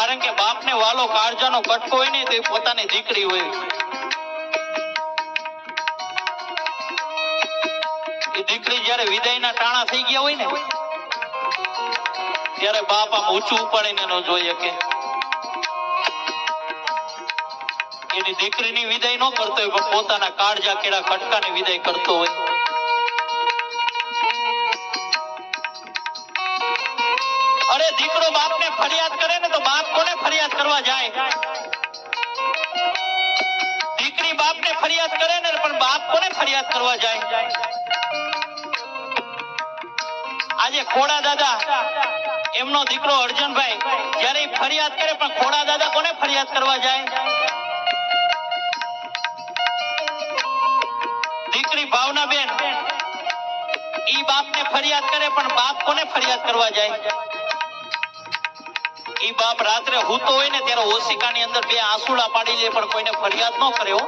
કારણ કે બાપને વાલો કાળજાનો કટકો હોય ને તે પોતાની દીકરી હોય. દીકરી જ્યારે વિદાયના ટાણા થઈ ગયા હોય ને, ત્યારે બાપ આમ ઊંચું ઉપાડીને ન જોઈ શકે. એની દીકરીની વિદાય ન કરતો હોય, પણ પોતાના કાળજા કેળા કટકાની વિદાય કરતો હોય. અરે દીકરો બાપને ફરિયાદ કરે ને તો બાપ કોને ફરિયાદ કરવા જાય? દીકરી બાપને ફરિયાદ કરે ને પણ બાપ કોને ફરિયાદ કરવા જાય? આજે ખોડા દાદા, એમનો દીકરો અર્જુનભાઈ, જ્યારે ફરિયાદ કરે પણ ખોડા દાદા કોને ફરિયાદ કરવા જાય? દીકરી ભાવનાબેન ઈ બાપને ફરિયાદ કરે પણ બાપ કોને ફરિયાદ કરવા જાય? ઈ બાપ રાત્રે હૂતો હોય ને ત્યારે ઓશિકાની અંદર બે આંસુડા પાડી લે, પણ કોઈને ફરિયાદ ન કર્યો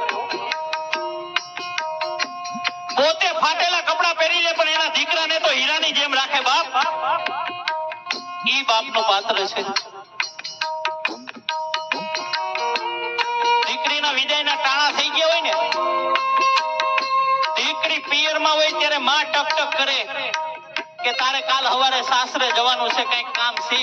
પોતે ફાટેલા કપડા પહેરી લે, પણ એના દીકરાને તો હીરાની જેમ રાખે બાપ. ઈ બાપનું પાત્ર છે. દીકરીના વિદાયના ટાણા થઈ ગયા હોય ને, દીકરી પિયરમાં હોય ત્યારે માં ટક ટક કરે કે તારે કાલ હવારે સાસરે જવાનું છે, કંઈક કામ શીખ.